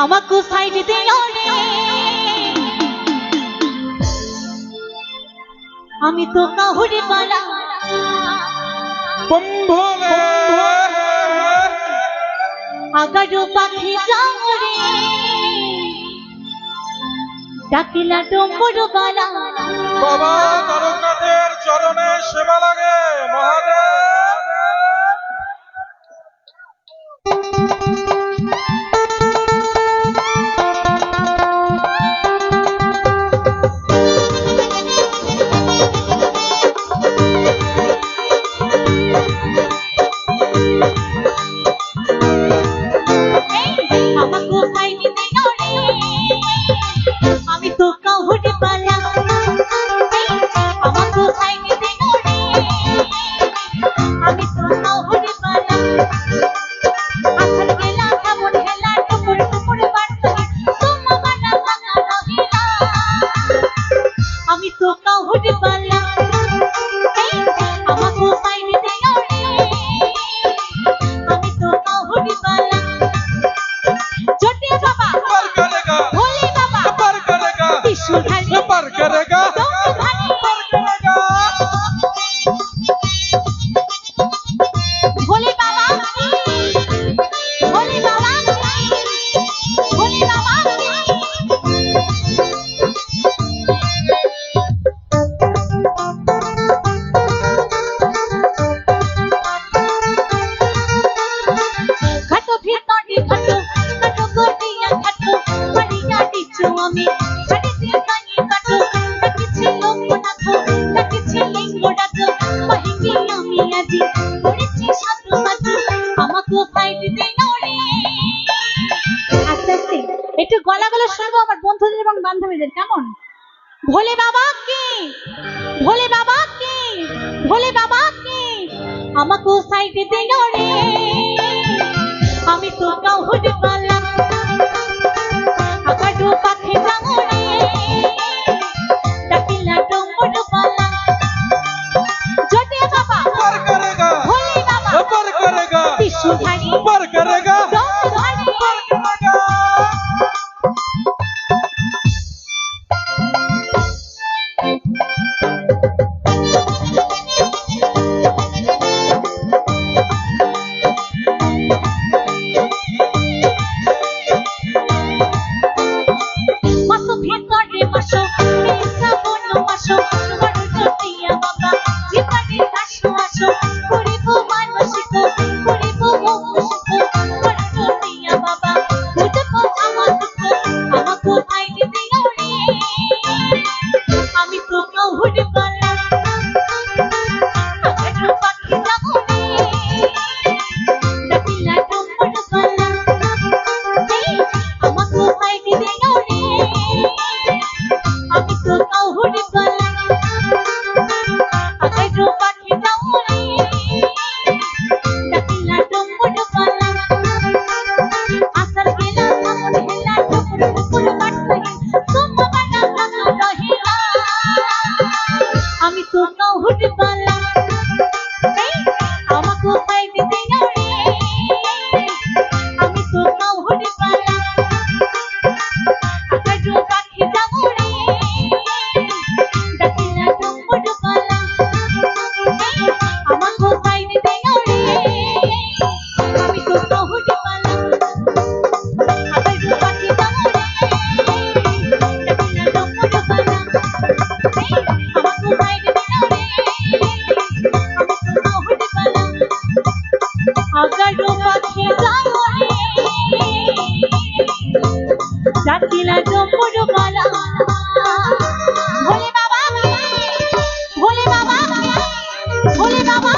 আমাকে সাইড দিও আমি তো কাহুরে পালা। আগারো পাখি যাও ডাকিলা ডম্বর বালা। বাবা তারকাদের চরণে সেবালা একটু গলা গলা শুনব আমার বন্ধুদের এবং বান্ধবীদের, কেমন? ভোলে বাবা কি? ভোলে বাবা কি? ভোলে বাবা কি? আমাকে সাইডে দেন what I চাটিলা চম্পর মালা ভোলে বাবা ভোলে বাবা ভোলে বাবা